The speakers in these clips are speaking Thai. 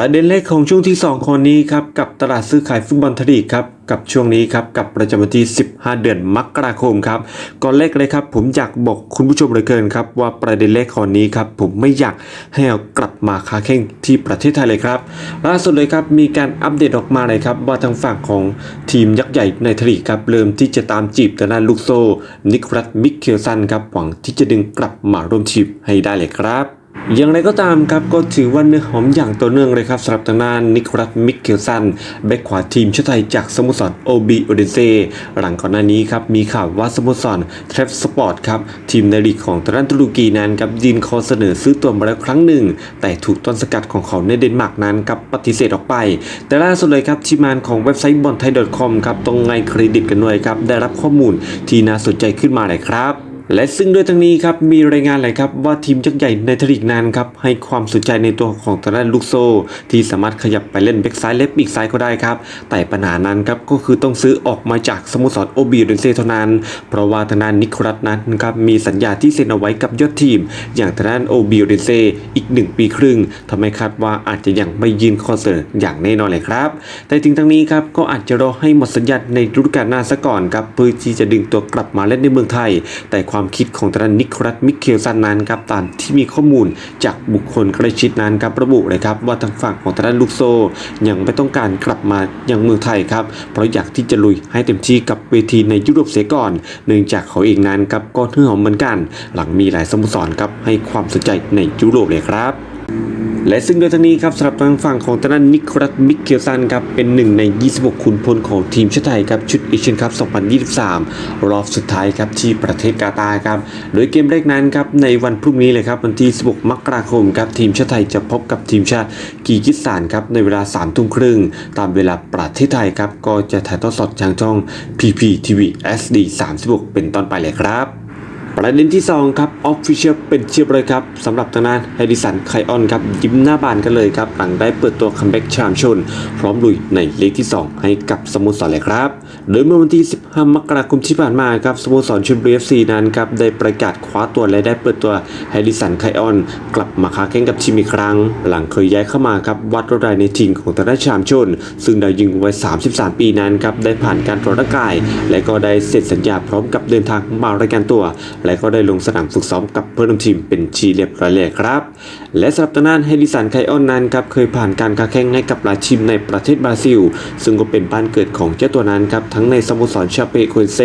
ประเด็นแรกของช่วงที่ 2 คนนี้ครับกับตลาดซื้อขายฟุตบอลทลีกครับกับช่วงนี้ครับกับประจำวันที่ 15 เดือนมกราคมครับก่อนแรกเลยครับผมอยากบอกคุณผู้ชมเลยเกินครับว่าประเด็นแรกของนี้ครับผมไม่อยากให้เอากลับมาค้าแข่งที่ประเทศไทยเลยครับล่าสุดเลยครับมีการอัปเดตออกมาเลยครับว่าทางฝั่งของทีมยักษ์ใหญ่ในทลีกครับเริ่มที่จะตามจีบทางด้านลูกโซนิคลัสมิกเคลสันครับหวังที่จะดึงกลับมาร่วมทีมให้ได้เลยครับ อย่างไรก็ตามครับก็ถือว่าเนื้อหอมอย่างต่อเนื่องเลยครับสำหรับทางด้านนิโคลัสมิกเคลสันแบ็คขวาทีมชาติไทยจากสโมสรโอบีโอเดเซหลังก่อนหน้านี้ครับมีข่าวว่าสโมสรเทรฟสปอร์ตครับทีมในลีกของทางด้านตุรกีนั้นครับยินขอเสนอซื้อตัวมาแล้วครั้งหนึ่ง แต่ถูกต้นสกัดของเขาในเดนมาร์กนั้นครับปฏิเสธออกไป แต่ล่าสุดเลยครับทีมงานของเว็บไซต์บอลไทย .com ครับตรงไงเครดิตกันหน่วยครับได้รับข้อมูลที่น่าสนใจขึ้นมาเลยครับ และซึ่งด้วยทั้งนี้ครับมีรายงานเลยครับว่าทีมยักษ์ใหญ่ในทลีกนั้นครับให้ความสนใจในตัวของทางด้านลูกโซที่สามารถขยับไปเล่นแบ็กซ้ายเล็บอีกซ้ายก็ได้ครับ แต่ปัญหานั้นครับก็คือต้องซื้อออกมาจากสโมสรโอบีเดนเซเท่านั้น เพราะว่าทางด้านนิโคลัสนั้นครับมีสัญญาที่เซ็นเอาไว้กับยอดทีม อย่างทางด้านโอบีเดนเซอีก 1 ปีครึ่งทำให้คาดว่าอาจจะยังไม่ยืนข้อเสนออย่างแน่นอนเลยครับ แต่ถึงทั้งนี้ครับก็อาจจะรอให้หมดสัญญาในฤดูกาลหน้าซะก่อนครับเพื่อที่จะดึงตัวกลับมาเล่นในเมืองไทย แต่ความความคิดของทางด้านนิโคลัสมิเคลสันนั้นครับตามที่มีข้อมูลจากบุคคลใกล้ชิดนั้นครับระบุเลยครับว่าทางฝั่งของทางด้านลูกโซ ยังไม่ต้องการกลับมายังเมืองไทยครับเพราะอยากที่จะลุยให้เต็มที่กับเวทีในยุโรปเสียก่อน เนื่องจากเขาเองนั้นครับก็เนื้อหอมเหมือนกัน หลังมีหลายสโมสรครับให้ความสนใจในยุโรปเลยครับ และซึ่งโดยทางนี้ครับสำหรับทางฝั่งของทางด้นนิโคลัสมิเคลสันครับเป็นหนึ่งใน 26 ขุนพลของทีมชาติไทยครับชุดเอเชียนคัพ 2023 รอบสุดท้ายครับที่ประเทศกาตาร์ครับโดยเกมแรกนั้นครับในวันพรุ่งนี้เลยครับวันที่ 16 มกราคมครับทีมชาติไทยจะพบกับทีมชาติกีกิสถานครับในเวลา 3 ทุ่มครึ่ง ตามเวลาประเทศไทยครับก็จะถ่ายทอดสดทางช่อง PPTV SD 36 เป็นต้นไปเลยครับ ประเด็นที่ 2 ครับออฟฟิเชียลเป็นเชียบเลยครับสำหรับทางด้านไฮดิสันไคออนครับยิ้มหน้าบานกันเลยครับ หลังได้เปิดตัวคัมแบ็กชามชน พร้อมลุยในเลกที่ 2 ให้กับสโมสรเลยครับ โดยเมื่อวันที่ 15 มกราคมที่ผ่านมาครับสโมสรชลบุรีเอฟซีนั้นครับได้ประกาศคว้าตัวและได้เปิดตัวไฮดิสันไคออน กลับมาค้าแข่งกับทีมอีกครั้ง หลังเคยย้ายเข้ามาครับวัดระดับในทีมของทางด้านชามชน ซึ่งดาวยิงวัย 33 ปีนั้นครับได้ผ่านการตรวจร่างกาย และก็ได้เซ็นสัญญาพร้อมกับเดินทางมารายการตัวและก็ได้ลงสนามฝึกซ้อมกับเพื่อนร่วมทีมเป็นชีเรียบร้อยแล้วครับ และสำหรับทางด้านเฮดิสันไคออนนั้นครับเคยผ่านการค้าแข่งให้กับหลายทีมในประเทศบราซิล ซึ่งก็เป็นบ้านเกิดของเจ้าตัวนั้นครับทั้งในสโมสรชาเปโคเซ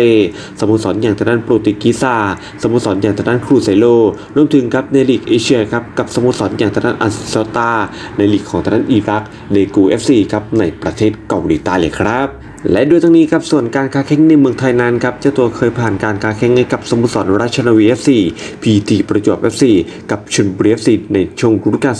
สโมสรอย่างทางด้านโปรตุกีซาสโมสรอย่างทางด้านครูไซโลรวมถึงครับในลีกเอเชียครับกับสโมสรอย่างทางด้านอัสซอตาในลีกของทางด้านอิรักเลกูเอฟซีครับในประเทศเกาหลีใต้เลยครับ และด้วยทั้งนี้ครับส่วนการค้าแข่งในเมืองไทยนั้นครับเจ้าตัวเคยผ่านการค้าแข่งให้กับสโมสรราชนาวีเอฟซีพีทีประจวบเอฟซีกับชลบุรีเอฟซีในช่วงฤดูกาล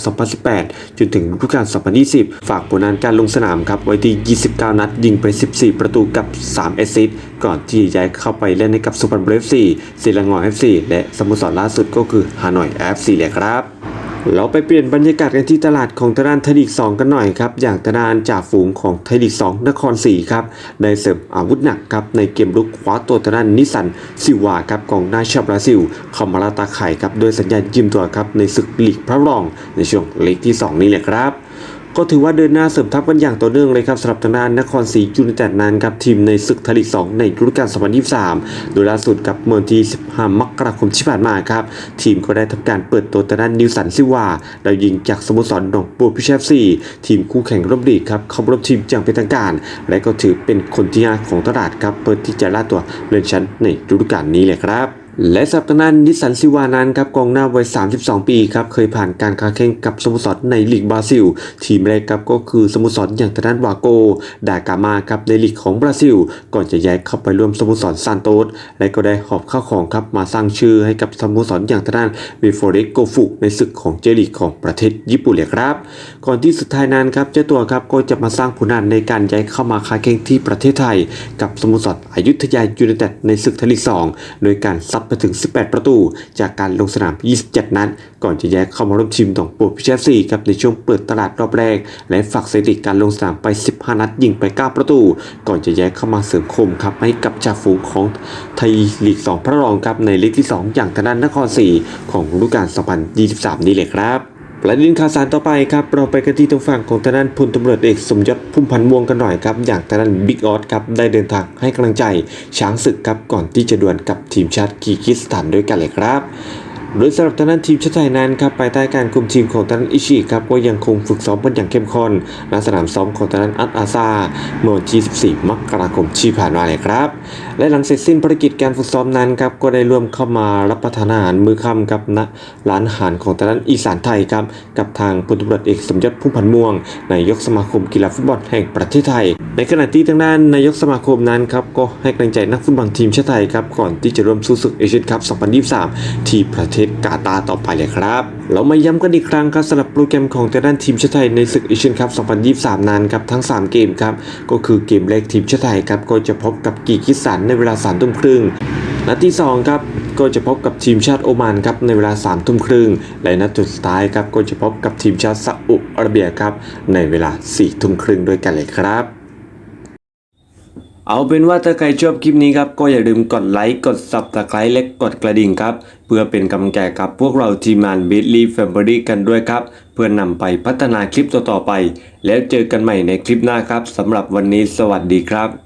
2018 จนถึงฤดูกาล 2020 ฝากผลงานการลงสนามครับไว้ที่ 29 นัด ยิงไป 14 ประตูกับ 3 แอสซิสต์ก่อนที่จะย้ายเข้าไปเล่นให้กับสุพรรณบุรีเอฟซีศิลางอเอฟซีและสโมสรล่าสุดก็คือฮานอยเอฟซีเลยครับ เราไปเปลี่ยนบรรยากาศกันที่ตลาดของทางด้านไทยลีก2 กันหน่อยครับ อย่างทางด้านจ่าฝูงของไทยลีก2นครศรีครับได้เสริมอาวุธหนักครับในเกมลุกคว้าตัวทางด้านนิสันซิวาครับของนาชาบราซิลคามาราตาไข่ครับโดยสัญญาณยืมตัวครับในศึกลีกพระรองในช่วงลีกที่ 2 นี้แหละครับ ก็ถือว่าเดินหน้าเสริมทัพกันอย่างต่อเนื่องเลยครับสำหรับทางด้านนครศรียูไนเต็ดนั้นครับทีมในศึกไทยลีก 2 ในฤดูกาล 2023 โดยล่าสุดกับเมื่อวันที่ 15 มกราคมที่ผ่านมาครับ ทีมก็ได้ทำการเปิดตัวทางด้านนิวสันซิวาดาวยิงจากสโมสรหนองบัวพิเชฟซีทีมคู่แข่งร่วมลีกครับเข้าร่วมทีมอย่างเป็นทางการ และก็ถือเป็นคนที่ห้าของตลาดครับเปิดที่จะล่าตัวเลื่อนชั้นในฤดูกาลนี้เลยครับ และสัปดาห์นั้นนิสันซิวานั้นครับกองหน้าวัย 32 ปีครับเคยผ่านการค้าแข่งกับสโมสรในลีกบราซิล ทีมแรกครับก็คือสโมสรอย่างทางด้านวาโก ดากามาครับในลีกของบราซิล ก่อนจะย้ายเข้าไปร่วมสโมสรซานโตสและก็ได้หอบข้าวของครับมาสร้างชื่อให้กับสโมสรอย่างทางด้านเวโฟเรโกฟุในศึกของเจลีกของประเทศญี่ปุ่นเลยครับ ก่อนที่สุดท้ายนั้นครับเจ้าตัวครับก็จะมาสร้างผลงานในการย้ายเข้ามาค้าแข่งที่ประเทศไทย กับสโมสรอยุธยายูไนเต็ดในศึกไทยลีก 2 โดยการซับไปถึง 18 ประตู จากการลงสนาม 27 นัด ก่อนจะย้ายเข้ามาร่วมทีมของโปรพิชาซีครับในช่วงเปิดตลาดรอบแรก และฝากสถิติการลงสนามไป 15 นัด ยิงไป 9 ประตู ก่อนจะย้ายเข้ามาเสริมคมครับให้กับจ่าฝูงของไทยลีก 2 พระรองครับในลีกที่ 2 อย่างทนานนครศรีของฤดูกาล 2023 นี้เลยครับ ประเด็นข่าวสารต่อไปครับเราไปกันที่ตรงฝั่งของทางด้านพลตำรวจเอกสมยศพุ่มพันธ์ม่วงกันหน่อยครับอย่างทางด้านบิ๊กออสครับได้เดินทางให้กำลังใจช้างศึกครับก่อนที่จะดวลกับทีมชาติคีร์กิสถานด้วยกันเลยครับโดยสำหรับทางด้านทีมชาติไทยนั้นครับภายใต้การคุมทีมของทางด้านอิชิครับก็ยังคงฝึกซ้อมกันอย่างเข้มข้นณสนามซ้อมของทางด้านอัตอาซาเมื่อวันที่ 14 มกราคมที่ผ่านมาเลยครับและหลังเสร็จสิ้นภารกิจการฝึกซ้อมนั้นครับก็ได้ร่วมเข้ามารับประทานอาหารมื้อค่ำกับณร้านอาหารของทางด้านอีสานไทยครับกับทางพลตำรวจเอกสมยศพุ่มพันธ์ม่วงนายกสมาคมกีฬาฟุตบอลแห่งประเทศไทย ในขณะที่ทางด้านนายกสมาคมนั้นครับก็ให้กำลังใจนักฟุตบอลทีมชาติไทยครับก่อนที่จะร่วมสู้ศึกเอเชียนคัพ 2023 ที่ประเทศกาตาร์ต่อไปเลยครับ เรามาย้ำกันอีกครั้งครับสำหรับโปรแกรมของทางด้านทีมชาติไทยในศึกเอเชียนคัพ 2023 นั้นครับทั้ง 3 เกมครับก็คือเกมแรกทีมชาติไทยครับก็จะพบกับกีกิสถานในเวลา3ทุ่มครึ่งนัดที่2ครับก็จะพบกับทีมชาติโอมานครับในเวลา3ทุ่มครึ่งและนัดสุดท้ายครับก็จะพบกับทีมชาติซาอุอาระเบียครับในเวลา4ทุ่มครึ่งด้วยกันเลยครับเอาเป็นว่าถ้าใครชอบคลิปนี้ครับ ก็อย่าลืมกดไลค์กด subscribe และกดกระดิ่งครับ เพื่อเป็นกำลังใจกับพวกเราทีมงาน b i t l y Family กันด้วยครับ เพื่อนำไปพัฒนาคลิปต่อๆไป แล้วเจอกันใหม่ในคลิปหน้าครับสำหรับวันนี้สวัสดีครับ